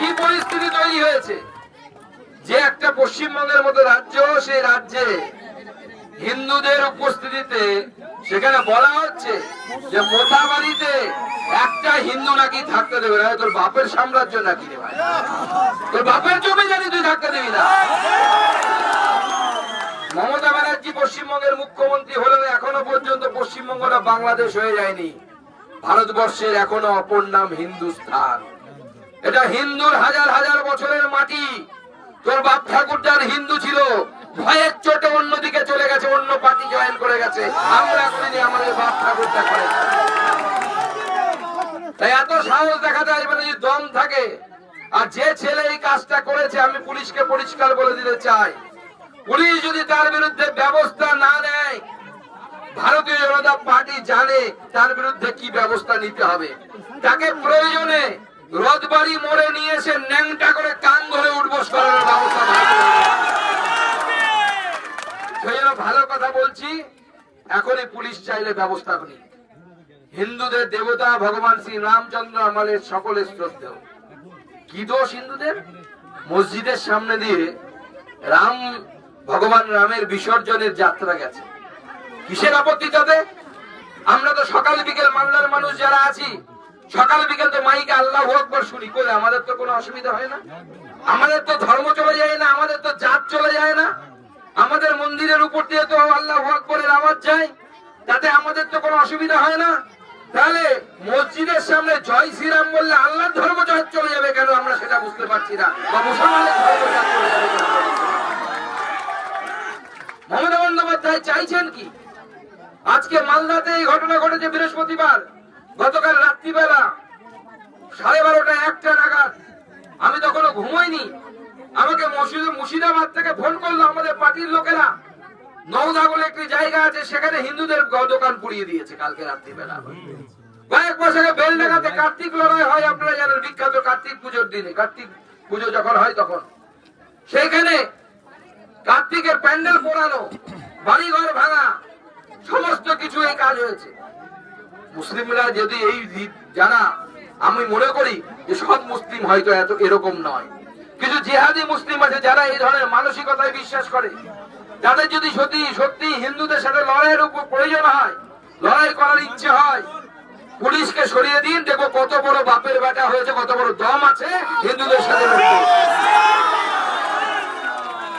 কি পরিস্থিতি তৈরি হয়েছে? যে একটা পশ্চিমবঙ্গের মতো রাজ্য সেই রাজ্যে হিন্দুদের উপস্থিতিতে সেখানে বলা হচ্ছে যে মোথাবাড়িতে একটা হিন্দু নাকি থাকতে দেবে না, তোর বাপের সাম্রাজ্য নাকি রে ভাই? তোর বাপের জমি জানি তুই থাকতে দিবি না? মমতা ব্যানার্জি পশ্চিমবঙ্গের মুখ্যমন্ত্রী হলেও এখনও পর্যন্ত পশ্চিমবঙ্গটা বাংলাদেশ হয়ে যায়নি। ভারতবর্ষের এখনও অপর নাম হিন্দুস্থান। এটা হিন্দুর হাজার হাজার বছরের মাটি। তোর বাপ ঠাকুরদার হিন্দু ছিল, ভয়ের চোটে অন্যদিকে চলে গেছে, অন্য পার্টি জয়েন করে গেছে। আমরা করিনি আমাদের বাপ ঠাকুরদা করে। তাই এত সাহস দেখাতে আসবে না যদি দম থাকে, আর যে ছেলে এই কাজটা করেছে, আমি পুলিশকে পরিষ্কার বলে দিতে চাই। পুলিশ যদি তার বিরুদ্ধে ব্যবস্থা না নেয়, ভারতীয় জনতা পার্টি জানে তার বিরুদ্ধে কি ব্যবস্থা নিতে হবে। তাকে প্রয়োজনে রথবাড়ি মোড়ে নিয়ে এসে ন্যাংটা করে কান ধরে উঠবোস করার ব্যবস্থা ভালো কথা বলছি, এখনই পুলিশ চাইলে ব্যবস্থা করি। হিন্দুদের দেবতা ভগবান শ্রী রামচন্দ্র আমাদের সকলের শ্রদ্ধেয়। কি দোষ হিন্দুদের? মসজিদের সামনে দিয়ে রাম, ভগবান রামের বিসর্জনের যাত্রা গেছে। কিসের আপত্তি তাতে আমরা তো সকাল বিকেল মালদার মানুষ যারা আছি সকাল বিকেল তো মাইকে আল্লাহ আকবর শুনি। করে আমাদের তো কোনো অসুবিধা হয় না? আমাদের তো ধর্ম চলে যায় না, আমাদের তো জাত চলে যায় না। আমাদের মন্দিরের উপর দিয়ে তো আল্লাহ আকবরের আওয়াজ যায়, তাতে আমাদের তো কোনো অসুবিধা হয় না। তাহলে মসজিদের সামনে জয় শ্রীরাম বললে আল্লাহ ধর্ম জয় চলে যাবে কেন? আমরা সেটা বুঝতে পারছি না। বা মুসলমানের ধর্ম মমতা বন্দ্যোপাধ্যায় চাইছেন কি? আজকে মালদাতে এই ঘটনা ঘটেছে বৃহস্পতিবার। গতকাল রাত্রিবেলা সাড়ে বারোটা একটা নাগাদ আমি তখনও ঘুমোইনি। আমাকে মুর্শিদাবাদ থেকে ফোন করল আমাদের পার্টির লোকেরা। নওদা বলে একটি জায়গা আছে, সেখানে হিন্দুদের দোকান পুড়িয়ে দিয়েছে কালকে রাত্রিবেলা। কয়েক মাস আগে বেলডাঙ্গাতে কার্তিক লড়াই হয়, আপনারা জানেন, বিখ্যাত কার্তিক পুজোর দিনে। কার্তিক পুজো যখন হয় তখন। সেইখানে কার্তিকের প্যান্ডেল পোড়ানো, বাড়িঘর ভাঙা, সমস্ত কিছু এই কাজ হয়েছে। মুসলিমরা যদি এই যারা আমি মনে করি যে সব মুসলিম হয়তো এত এরকম নয়। কিছু জেহাদি মুসলিম আছে যারা এই ধরনের মানসিকতায় বিশ্বাস করে। তাদের যদি সত্যি সত্যি হিন্দুদের সাথে লড়াইয়ের উপর প্রয়োজন হয়, লড়াই করার ইচ্ছে হয়, পুলিশকে সরিয়ে দিন দেখো কত বড় বাপের বেটা হয়েছে, কত বড় দম আছে হিন্দুদের সাথে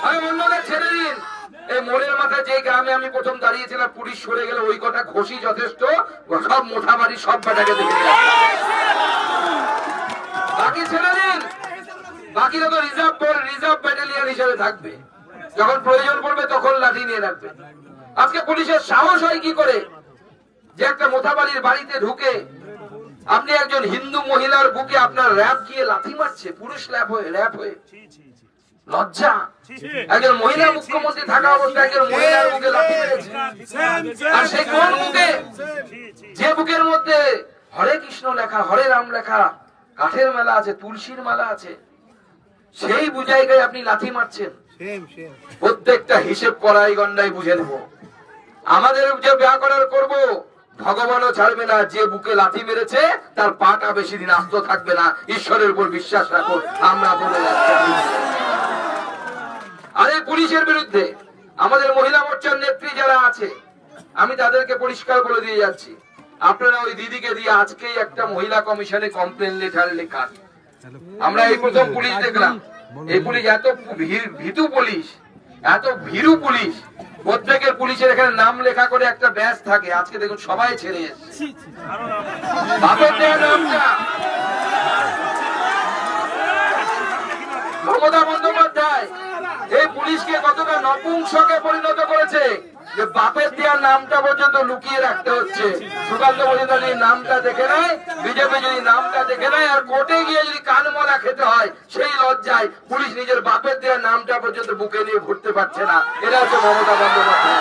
আমি অন্যদের ছেড়ে দিন। এই মোড়ের মাথায় যে গ্রামে আমি প্রথম দাঁড়িয়েছিলাম, পুলিশ সরে গেলে ওই কটা ঘষি যথেষ্ট, সব মোথা বাড়ি সব বেটাকে দেখে বাকি ছেড়ে দিন বাকিরা তো রিজার্ভ পর রিজার্ভ ব্যাটালিয়ন হিসেবে থাকবে। যখন প্রয়োজন পড়বে তখন লাঠি নিয়ে রাখবে। আজকে পুলিশের সাহস হয় কি করে? যে একটা মোথাবাড়ির বাড়িতে ঢুকে আপনি একজন হিন্দু মহিলার বুকে আপনার র্যাপ গিয়ে লাথি মারছে, পুরুষ ল্যাপ হয়ে, র্যাপ হয়ে। লজ্জা? একজন মহিলা মুখ্যমন্ত্রী থাকা অবস্থায় একজন মহিলার বুকে মেরেছে। আর সেই কোন বুকে যে বুকের মধ্যে হরে কৃষ্ণ লেখা হরে রাম লেখা কাঠের মেলা আছে তুলসীর মালা আছে সেই বুঝাইগায় আপনি লাথি মারছেন। প্রত্যেকটা হিসেব করাই গন্ডাই বুঝে নেব। আমাদের যে ব্যা করার করব। ভগবানও ছাড়বে না যে বুকে লাথি মেরেছে তার পাটা বেশি দিন আস্ত থাকবে না। ঈশ্বরের উপর বিশ্বাস রাখুন আমরা বলে আর এই পুলিশের বিরুদ্ধে। আমাদের মহিলা মোর্চার নেত্রী যারা আছে, আমি তাদেরকে পরিষ্কার করে দিয়ে যাচ্ছি। আপনারা ওই দিদিকে দিয়ে আজকেই একটা মহিলা কমিশনে কমপ্লেন লেটার লেখান। আমরা এই প্রথম পুলিশ দেখলাম। এই পুলিশ এত ভীতু পুলিশ, এত ভীরু পুলিশ। প্রত্যেকের পুলিশের এখানে নাম লেখা করে একটা ব্যাচ থাকে। আজকে দেখুন সবাই ছেড়ে এসছে। মমতা বন্দ্যোপাধ্যায় এই পুলিশকে কতটা নপুংসকে পরিণত করেছে যে বাপের দেওয়ার নামটা পর্যন্ত লুকিয়ে রাখতে হচ্ছে। সুকান্ত মজুমদার যদি নামটা দেখে নেয়, বিজেপি যদি নামটা দেখে নেয়, আর কোর্টে গিয়ে যদি কানমলা খেতে হয়, সেই লজ্জায় পুলিশ নিজের বাপের দেওয়ার নামটা পর্যন্ত বুকে নিয়ে ঘুরতে পারছে না। এটা হচ্ছে মমতা বন্দ্যোপাধ্যায়।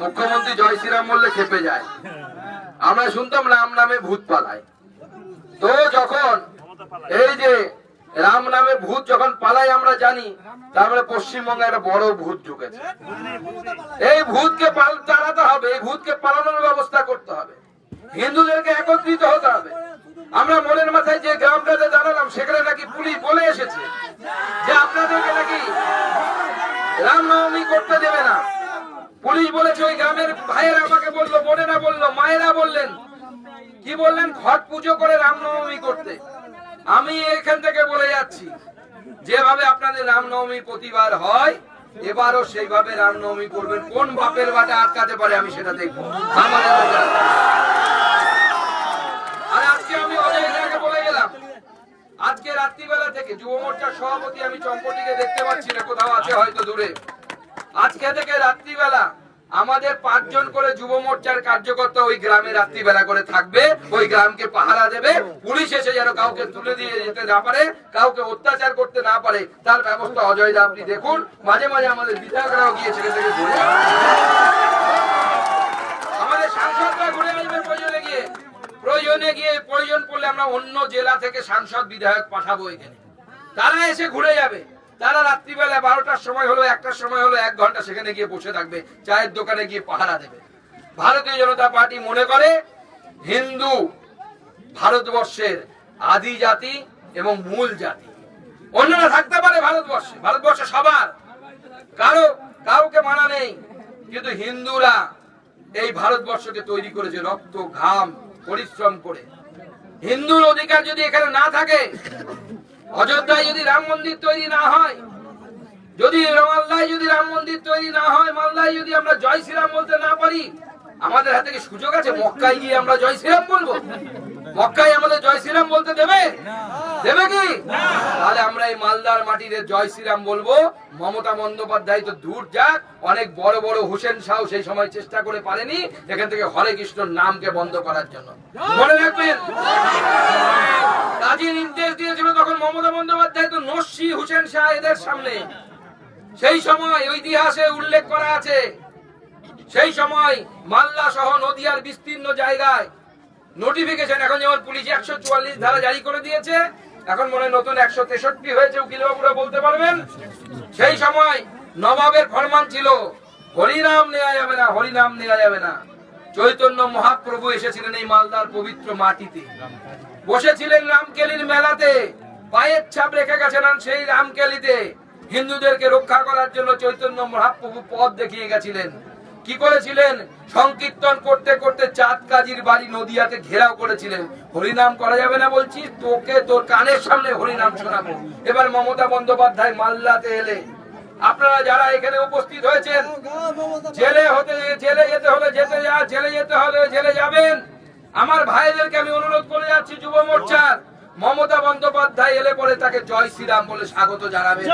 মুখ্যমন্ত্রী জয় শ্রীরাম বললে খেপে যায়। আমরা শুনতাম রাম নামে ভূত পালায়। তো যখন এই যে রাম নামে ভূত যখন পালায় আমরা জানি তারপরে পশ্চিমবঙ্গে একটা বড় ভূত ঢুকেছে। এই ভূতকে পাল তাড়াতে হবে, এই ভূতকে পালানোর ব্যবস্থা করতে হবে। হিন্দুদেরকে একত্রিত হতে হবে। আমরা মনের মাথায় যে গ্রামটাতে দাঁড়ালাম, সেখানে নাকি পুলিশ বলে এসেছে যে আপনাদেরকে নাকি রামনবমী করতে দেবে না। পুলিশ বলেছে, ওই গ্রামের ভাইয়েরা আমাকে বলল, বোনেরা বলল, মায়েরা বললেন, কি বললেন? ঘট পুজো করে রামনবমী করতে। আমি এখান থেকে বলে যাচ্ছি, যেভাবে আপনাদের রামনবমী প্রতিবার হয়, এবারও সেইভাবে রামনবমী করবেন। কোন বাপের বাটা আটকাতে পারে আমি সেটা দেখব। আমাদের আর আজকে আমি অজয় দাকে বলে গেলাম, আজকে রাত্রিবেলা থেকে যুব মোর্চার সভাপতি আমি চম্পটিকে দেখতে পাচ্ছি না, কোথাও আছে হয়তো দূরে। আজকে থেকে রাত্রিবেলা আমাদের পাঁচজন করে যুব মোর্চার কার্যকর্তা ওই গ্রামে রাত্রিবেলা করে থাকবে, ওই গ্রামকে পাহারা দেবে, পুলিশ এসে যেন কাউকে তুলে দিয়ে যেতে না পারে, কাউকে অত্যাচার করতে না পারে, তার ব্যবস্থা অজয় দা আপনি দেখুন। মাঝে মাঝে আমাদের বিধায়করাও গিয়ে ছেড়ে থেকে ঘুরে আমাদের সাংসদরা ঘুরে আসবে প্রয়োজনে গিয়ে। প্রয়োজনে গিয়ে প্রয়োজন পড়লে আমরা অন্য জেলা থেকে সাংসদ, বিধায়ক পাঠাবো এখানে। তারা এসে ঘুরে যাবে। তারা রাত্রিবেলা বারোটার সময় হলো, একটার সময় হলো, এক ঘণ্টা সেখানে গিয়ে বসে থাকবে, চায়ের দোকানে গিয়ে পাহারা দেবে। ভারতীয় জনতা পার্টি মনে করে হিন্দু ভারতবর্ষের আদি জাতি এবং মূল জাতি। অন্যরা থাকতে পারে ভারতবর্ষে ভারতবর্ষে সবার। কারও, কাউকে মানা নেই। কিন্তু হিন্দুরা এই ভারতবর্ষকে তৈরি করেছে রক্ত, ঘাম, পরিশ্রম করে। হিন্দুর অধিকার যদি এখানে না থাকে অযোধ্যায় যদি রাম মন্দির তৈরি না হয়, যদি মালদায় যদি রাম মন্দির তৈরি না হয়, মালদায় যদি আমরা জয় শ্রীরাম বলতে না পারি, আমাদের হাতে কি সুযোগ আছে? মক্কায় গিয়ে আমরা জয় শ্রীরাম বলব? মক্কায় আমাদের জয় শ্রীরাম বলতে দেবে? দেবে কি? তাহলে আমরা এই মালদার মাটিতে জয় শ্রীরাম বলব। মমতা বন্দ্যোপাধ্যায় তো দূর যাক। অনেক বড় বড় হোসেন শাহ সেই সময় চেষ্টা করে পারেনি এখান থেকে হরে কৃষ্ণর নামকে বন্ধ করার জন্য। মনে রাখবেন? কাজী নির্দেশ দিয়েছিল তখন মমতা বন্দ্যোপাধ্যায় তো হুসেন শাহ এদের সামনে। সেই সময় উল্লেখ করা আছে। সেই সময় মাল্লা সহ নদিয়ার বিস্তীর্ণ জায়গায় নোটিফিকেশন এখন যেমন পুলিশ একশো চুয়াল্লিশ ধারা জারি করে দিয়েছে এখন মনে নতুন একশো তেষট্টি হয়েছে উকিলবাবুরা বলতে পারবেন? সেই সময় নবাবের ফরমান ছিল, হরিনাম নেওয়া যাবে না, হরিনাম নেওয়া যাবে না। চৈতন্য মহাপ্রভু এসেছিলেন এই মালদার পবিত্র মাটিতে। বসেছিলেন রামকেলির মেলাতে, পায়ের ছাপ রেখে গেছেন সেই রামকেলিতে। হিন্দুদেরকে রক্ষা করার জন্য চৈতন্য মহাপ্রভু পথ দেখিয়ে গেছিলেন। কি করেছিলেন? সংকীর্তন করতে করতে চাঁদ কাজীর বাড়ি নদিয়াতে ঘেরাও করেছিলেন। হরিনাম করা যাবে না বলছি, তোকে তোর কানের সামনে হরিনাম শোনাবো। এবার মমতা বন্দ্যোপাধ্যায় মাল্লাতে এলে। আপনারা যারা এখানে উপস্থিত হয়েছেন, জেলে হতে, জেলে যেতে হলে যেতে যা, জেলে যেতে হলে জেলে যাবেন। আমার ভাইদেরকে আমি অনুরোধ করে যাচ্ছি, যুব মোর্চার। মমতা বন্দ্যোপাধ্যায় এলে পরে তাকে জয় শ্রীরাম বলে স্বাগত জানাবেন।